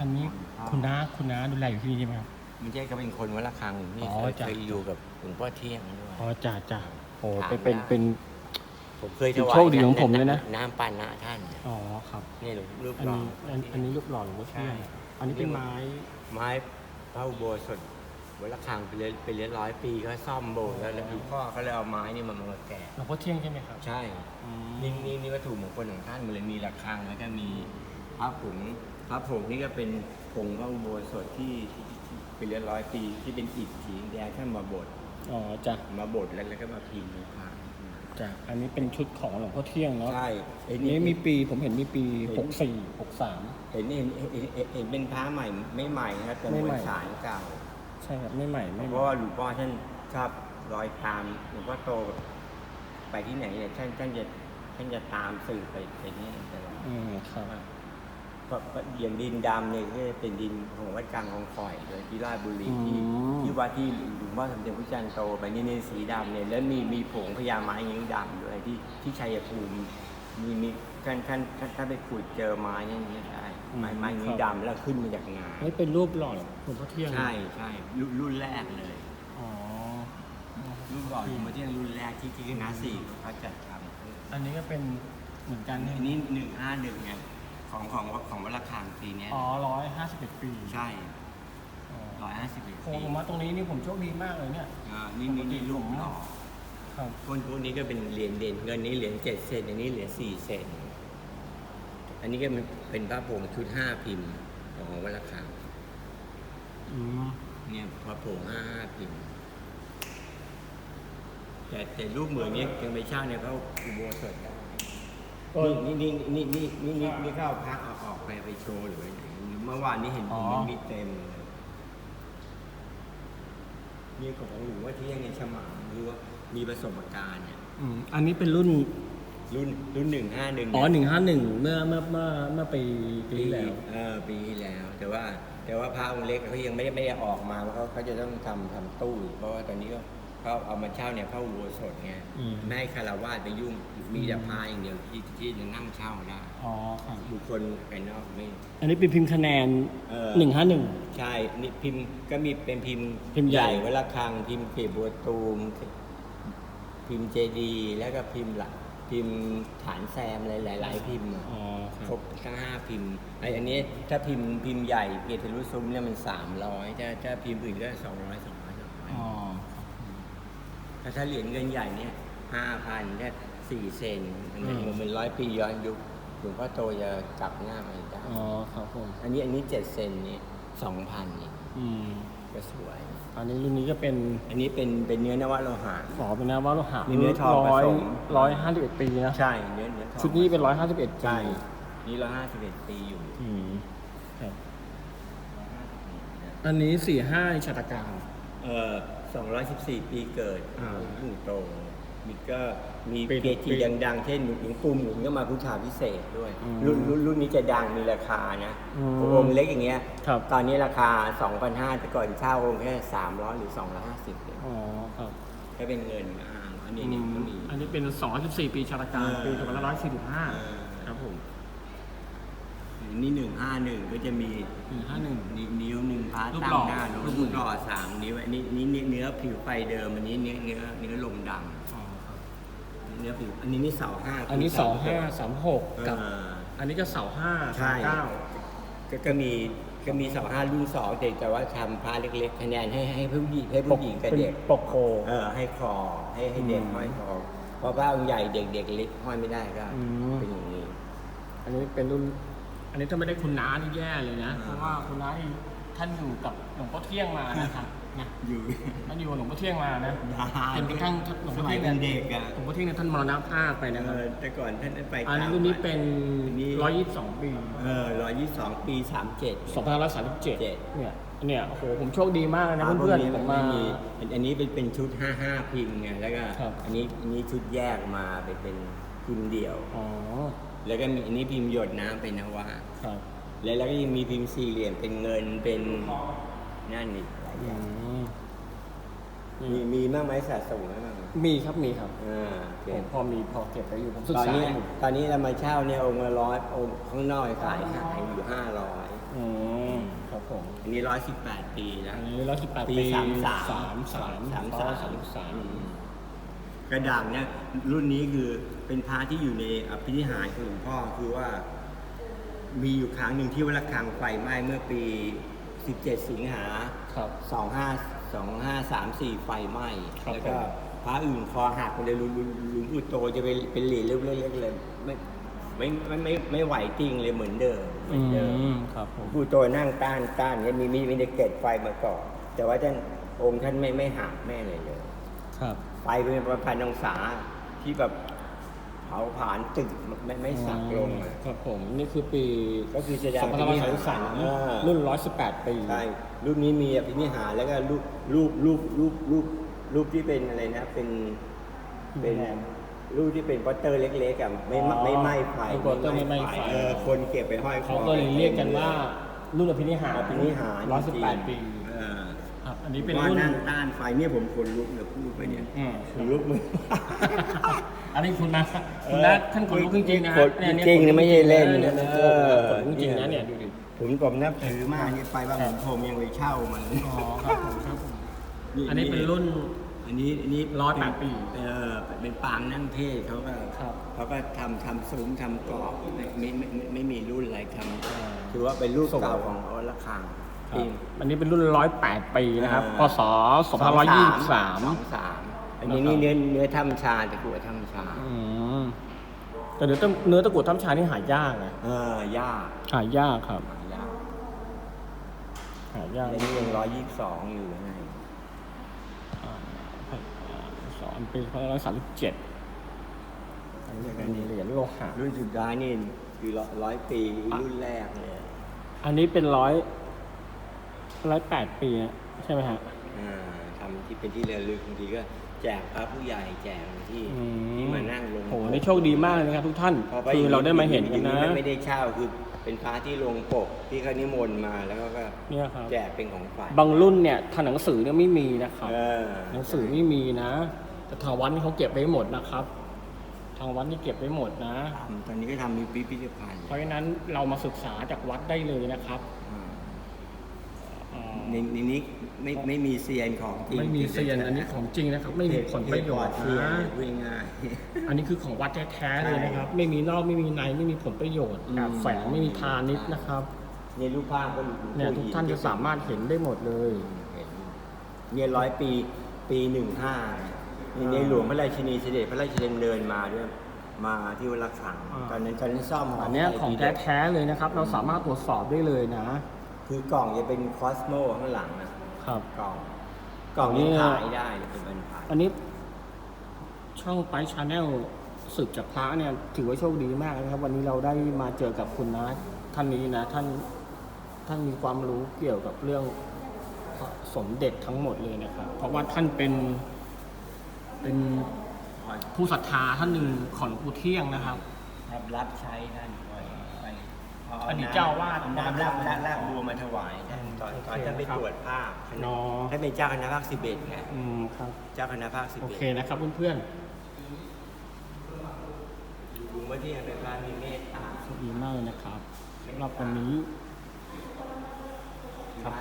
อันนี้คุณน้าคุณน้าดูแลอยู่ที่นี่ใช่ไหมครับ ไม่ใช่ก็เป็นคนวัดระฆังนี่อ๋อเคยจ้ะ เคยอยู่กับหลวงพ่อเที่ยงด้วย อ๋อจ่าจ่าโอ้ถามเป็นเป็นได้เป็น ผมเคยถเป็นวายโชคดีของผมเลยนะ น้ำปานะท่านอ๋อครับ นี่หลวงรูปอันหล่อนี้อันอันนี้รูปหล่อหลวงพ่อเที่ยงใช่อันนี้เป็นไม้ ไม้พระอุโบสถวัดระฆังไปเลยไปเรียนร้อยปีก็ซ่อมโบสถ์แล้วแล้วหลวงพ่อเขาเลยเอาไม้นี่มามาแกะหลวงพ่อเที่ยงใช่ไหมครับใช่ อืมนี่นี่นี่วัตถุมงคลของท่านมันเลยมีระฆังแล้วก็มีพระผง พระผงนี่ก็เป็นผงพระอุโบสถที่ที่ที่เป็นเรียนร้อยปีที่เป็นอิฐสีแดงท่านมาบดอ๋อจ้ะมาบดแล้วแล้วก็มาพิมพ์ในพระจ้ะอันนี้เป็นชุดของหลวงพ่อเที่ยงเนาะใช่อันนี้มีปีผมเห็นมีปีเห็นหกสี่หกสามเห็นเห็นเห็นเห็นเห็นเป็นพระใหม่ไม่ใหม่นะครับแต่ไม่มใหม่วลสารเก่าใช่ครับไม่ใหม่ไม่เพใหม่ราะว่าหลวงพ่อท่านชอบรอยตามหลวงพ่อโตไปที่ไหนเนี่ยท่านท่านจะท่านจะตามสื่อไปไปนี่ตลอดอืมครับ อย่างดินดำเนี่ยก็เป็นดินของวัดกลางของข่อยเลยที่ราชบุรีอืที่มที่วัดที่หลวงพ่อสมเด็จพระจันทร์โตไปนี่ในสีดำเนี่ยแล้วมีมีผงพญาไม้นิ้วดำด้วยที่ที่ชัยภูมิมีมีท่านท่านท่านท่านไปขุดเจอไม้เนี่ยนี่ได้ไม้ไม้นิ้วดำแล้วขึ้นมาจากงาอันนี้เป็นรูปหล่อหลวงพ่อเที่ยงใช่ใช่รุ่นรุ่นแรกเลยอ๋อรุ่นก่อนหลวงพ่อเที่ยงรุ่นแรกที่ที่คณะสี่เขาจัดทำอันนี้ก็เป็นเหมือนกันอันนี้หนึ่งห้าหนึ่งไง ของของของวัดระฆังปีเนี้ยอ๋อร้อยห้าสิบเอ็ดปีใช่อ๋อร้อยห้าสิบเอ็ดโอ้ปีผมมาตรงนี้นี่ผมโชคดีมากเลยเนี่ย อ่านี่นี่นี่รูปหล่อครับคนพวกนี้ก็เป็นเหรียญเด่นเงินนี้เหรียญเจ็ดเซนอันนี้เหรียญสี่เซนอันนี้ก็เป็นพระผงชุดห้าพิมพ์ของวัดระฆังอืมเนี่ยพระผงห้าห้าพิมพ์ แต่แต่รูปเหมือนเนี้ยยังไปเช่าเนี่ยเขาอุโบสถได้ก็ นี่นี่นี่นี่นี่นี่นี่เข้าพักเอาออกไปไปโชว์หรือไปไหนเมื่อวานนี้เห็นผมมันมีเต็มเลยนี่ของหลวงว่าที่ยังในฉมังรู้ว่ามีประสบการณ์เนี่ยอืมอันนี้เป็นรุ่น รุ่นรุ่นหนึ่งห้าหนึ่งอ๋อหนึ่งห้าหนึ่งเมื่อเมื่อเมื่อเมื่อปีปีที่แล้ว เออปีที่แล้ว แต่ว่าแต่ว่าพระองค์เล็กเขายังไม่ได้ไม่ได้ออกมาเพราะเขาเขาจะต้องทำทำตู้ เพราะว่าตอนนี้ก็ เขาเอามาเช่าเนี่ยพระอุโบสถไงอืม ไม่ให้คารวะไปยุ่งมีแต่พระอย่างเดียวที่ที่จะนั่งเช่าได้อ๋อครับ บุคคลภายนอกไม่ อันนี้เป็นพิมพ์คะแนนเออ หนึ่งห้าหนึ่ง ใช่นี่พิมพ์ก็มีเป็นพิมพ์พิมพ์ใหญ่วัดระฆัง พิมพ์เกศบัวตูม พิมพ์เจดีย์แล้วก็พิมพ์หลักพิมพ์ฐานแซมหลายหลาย ๆ พิมพ์อะอ๋อคครรับบทั้งห้าพิมพ์ไออันนี้ถ้าพิมพ์พิมพ์ใหญ่เกียรติรุซุ้มเนี่ยมันสามร้อยถ้าถ้าพิมพ์อื่นก็สองร้อยสองร้อยสองร้อยอ๋อ ถ้าถ้าเหรียญเงินใหญ่เนี่ยห้าพันแค่สี่เซนมันอืมมันร้อยปีย้อนยุคหลวงพ่อโตจะกลับหน้ามาได้อ๋อครับผมอันนี้อันนี้เจ็ดเซนนี่สองพันนี่อืมก็สวย อันนี้รุ่นนี้ก็เป็นอันนี้เป็นเป็นเนื้อนวโลหะ อ๋อเป็นนะว่าเราหามีเนื้อทองผร้อยสม ร้อยห้าสิบเอ็ดปีนะใช่เนื้อเนื้อทองชุดนี้เป็นร้อยห้าสิบเอ็ดใช่นี่ร้อยห้าสิบเอ็ดปีอยู่อืมครับอันนี้สี่ห้าชาตการ เอ่อ สองร้อยสิบสี่ปีเกิดอ่าหลวงปู่โตมีก็มีปีเกจิปีดังๆ เช่นหลวงปู่หมุนก็มาพุทธาพิเศษกด้วย อืมรุ่นรุ่นรุ่นนี้จะดังมีราคานะอืมองค์เล็กอย่างเงี้ย ครับ ตอนนี้ราคา 2,500แต่ก่อนเช่าองค์แค่ 300 หรือ 250เนี่ยอ๋อครับก็เป็นเงินอ่าอันนี้เนี่ยก็มี อันนี้เป็นสองสิบสี่ปีชาตการเออปีสองพันร้อยสี่ สิบห้าเออครับผมนี่151ก็จะมีหนึ่งห้าหนึ่ง นิ้วนิ้วหนึ่งพารูปตั้หล่งอหน้ารูรูปปหล่อหล่อสามนิ้วอันนี้นี่นี่เนื้อผิวไฟเดิมอันนี้เนื้อเนื้อเนื้อลมดอ๋อครับำเนื้อผิวอันนี้นี่เสาห้าอันนี้เสาห้าสามหกเอกับออันนี้ก็เสาห้าใช่ สามเก้าก็ก็มีก็มีเสาห้ารุ่นสองเด็กแต่ว่าทำพาเล็กๆคะแนนให้ให้ผู้หญิงให้ผู้หญิงกับเด็ก ปกโค เออให้คอให้ให้เด็กอืมห้อยคอเพราะว่าองค์ใหญ่เด็กเด็กเล็กห้อยไม่ได้ก็อืม เป็นอย่างนี้อันนี้เป็นรุ่น อันนี้ถ้าไม่ได้คุณน้านี่แย่เลยนะอ่าเพราะว่าคุณน้านี่ท่านอยู่กับหลวงพ่อเที่ยงมานะครับนะอยู่ท่านอยู่กับหลวงพ่อเที่ยงมานะนานเป็นกระทั่งหลวงสพ่อมัยเที่ยงเป็นเนี่ยเด็กอะหลวงพ่อเที่ยงเนี่ยท่านมรณภาพไปนะครับเออแต่ก่อนท่านไปอันนี้รุ่นนี้เป็นอันนี้ร้อยยี่สิบสองปีเออร้อยยี่สิบสองปีสามเจ็ดสองพันร้อยสามสิบเจ็ดเจ็ดเนี่ยเนี่ยโอ้โหผมโชคดีมากเลยนะเพื่อนๆผมมาอันอันนี้เป็นเป็นชุดห้าห้าพิมพ์ไงแล้วก็ครับอันนี้อันนี้ชุดแยกมาไปเป็นพิมพ์เดี่ยวอ๋อ แล้วก็มีอันนี้พิมพ์หยดน้ำเป็นนวะครับ แล้วแล้วก็ยังมีพิมพ์สี่เหลี่ยมเป็นเงินเป็นนั่นอีกหลายออืย่างมมีมีบ้างไหมสะสมไหมบ้างมีครับมีครับอ่าโอเคผมพอมีพอเก็บไว้อยู่ผมศึกตอนษานี้อยู่ตอนนี้เรามาเช่าเนี่ยองค์ละร้อยองค์ข้างนอกขายขายอยู่ห้าร้อยอืมอันนี้ร้อยสิบแปดปีนะอันนี้ร้อยสิบแปดปีปีสามสาม สามสามสามสาสามมสาม กระดังเนี่ยรุ่นนี้คือเป็นพระที่อยู่ในอภินิหารของหลวงพ่อคือว่า มีอยู่ครั้งหนึ่งที่วัดระฆังไฟไหม้เมื่อปี 17 สิงหาครับ 25 2534 ไฟไหม้ครับแล้วก็ผม พระอื่นคอหักเลยหลุงหลุงหลุงปู่โตจะเป็นเป็นเหรียญเล็กๆเลยไม่ไม่ไม่ไม่ไม่ไหวจริงเลยเหมือนเดิมเหมือือนเดิม มครับผหลวมงปู่โตนั่งต้านต้านเนี่ยมีมีมีในเกล็ดไฟมาก่อนแต่ว่าท่านองค์ท่านไม่ไม่หักแม่เลยเลย ครับ ไฟเป็นประพันธ์องศาที่แบบเผาผลาญตึกไม่ไม่สักลงอะ ครับผม นี่คือปีก็คือแสดงสองพันห้าร้อยสามสิบสามเออรุ่นร้อยสิบแปดปี ใช่รูปนี้มีอภินิหารแล้วก็รูปรูปรูปรูปรูปรูปที่เป็นอะไรนะ เป็นเป็นรูปที่เป็นโปสเตอร์เล็กๆอะไม่ไม่ไม่ไหม้ไฟเป็นโปสเตอร์ไม่ไหม้ไฟ เออคนเก็บไปห้อยคอ เขาก็เลยเรียกกันว่า รุ่นอภินิหารอภินิหารร้อยสิบแปดจริปีงๆเออ ครับ อันนี้เป็นว่ารุ่นนั่งต้านไฟเนี่ยผมคนลุกเนี่ยพูดไปเนี่ยอืมขนลุกมืออันนี้คุณนะคุณนะท่านขนลุกจริงๆนะฮะขนเนี่ยจริงๆนะไม่ใช่เล่นเนี่ยนะเนี่ยเออขนลุกจริงนะเนี่ยดูดิ ผมผมนับถือมากนี่ไปว่าผมผมยังไปเช่ามันอ๋อครับผมครับผมอันนี้เป็นรุ่น อันนี้อันนี้ร้อยแปดปีเออเป็นปางนั่งเทศเขาก็ครับเขาก็ทำทำซุ้มทำกรอบไม่ไม่ไม่ไม่ไม่มีรุ่นอะไรทอ่าำถือว่าเป็นรุ่นเก่าของวัดระฆัง ครัปีบอันนี้เป็นรุ่นร้อยแปดปีนะครับอ่าพศสองพันร้อยยี่สิบสามสองสามอันนี้นี่เนื้อเนื้อถ้ำชาตะกั่วถ้ำชาอืมแต่เนื้อตะเนื้อตะกรุดถ้ำชานี่หายากนะเออยากหายากครับ หายากหายากอันนี้ยังร้อยยี่สิบสองอยู่ไงอ่าสองปีพศร้อยสามสิบเจ็ดอันนี้เป็นเหรียญโลหะรุ่นสุดท้ายนี่คือร้อยปีรุ่นแรกเลยอันนี้เป็นร้อย ร้อยแปดปีนะใช่ไหมฮะ อ่าทำที่เป็นที่ระลึกบางทีก็แจกพระผู้ใหญ่แจกที่อืที่มานั่งลงโหนี่โชคดีมากเลยนะครับ ทุกท่าน พไปคือเราได้มาเห็นกันนะอย่างไม่ได้เช่าคือเป็นพระที่ลงปกที่เขานิมนต์มาแล้วก็เนี่ยครับ แจกเป็นของขวัญบางรุ่นเนี่ยทางหนังสือเนี่ยไม่มีนะครับ เออหนังสือไม่มีนะ แต่ทางวัดนี่เขาเก็บไว้หมดนะครับ ทางวัดนี่เก็บไว้หมดนะ ตอนนี้ก็ทำมีพิพิธภัณฑ์เพราะฉะนั้นเรามาศึกษาจากวัดได้เลยนะครับ อ่าอ่า ในในนี้ไม่ไม่มีเซียนของจริงไม่มีเซียนอันนี้ของจริงนะครับ ไม่มีผลประโยชน์เซียนนะพูดง่ายอันนี้คือของวัดแท้ๆเลยนะครับ ไม่มีนอกไม่มีในไม่มีผลประโยชน์อืมแอบแฝงไม่มีพาณิชย์นะครับเนี่ยรูปภาพก็เนี่ยทุกท่านจะสามารถเห็นได้หมดเลยเห็นเนี่ยร้อยปีปีหนึ่งห้าในในหลวงพระราชินีเสด็จพระราชดำเนินมาด้วยมาที่วัดระฆังอ่าตอนนั้นตอนนั้นซ่อมอันเนี้ยของแท้ๆเลยนะครับ เราสามารถตรวจสอบได้เลยนะ คือกล่องจะเป็นคอสโมข้างหลังนะครับ กล่อง กล่องนี้เนี่ยขายได้เนี่ยเป็นบรรพายอันนี้ช่องไปชาแนลสืบจากพระเนี่ย ถือว่าโชคดีมากนะครับ วันนี้เราได้มาเจอกับคุณนะท่านนี้นะ ท่านท่านมีความรู้เกี่ยวกับเรื่องสมเด็จทั้งหมดเลยนะครับ เพราะว่าท่านเป็นเป็นผู้ศรัทธาท่านหนึ่งของหลวงปู่เที่ยงนะครับรับรับใช้ท่านไปไปพ อดีตเจ้าอาวาสน้ำรับรากรากบัวมาถวายท่านตอนตอนโอเคท่านไปครับตรวจภาคคณะอ๋อท่านเป็นเจ้าคณะภาคสิบเอ็ดไงอืมครับ เจ้าคณะภาคสิบโอเอ็ดเคนะครับเพื่อนหลวงพ่อเที่ยงเป็นพระมีเมตตา ๆดีมากเลยนะครับสำหรับวันนี้ครับ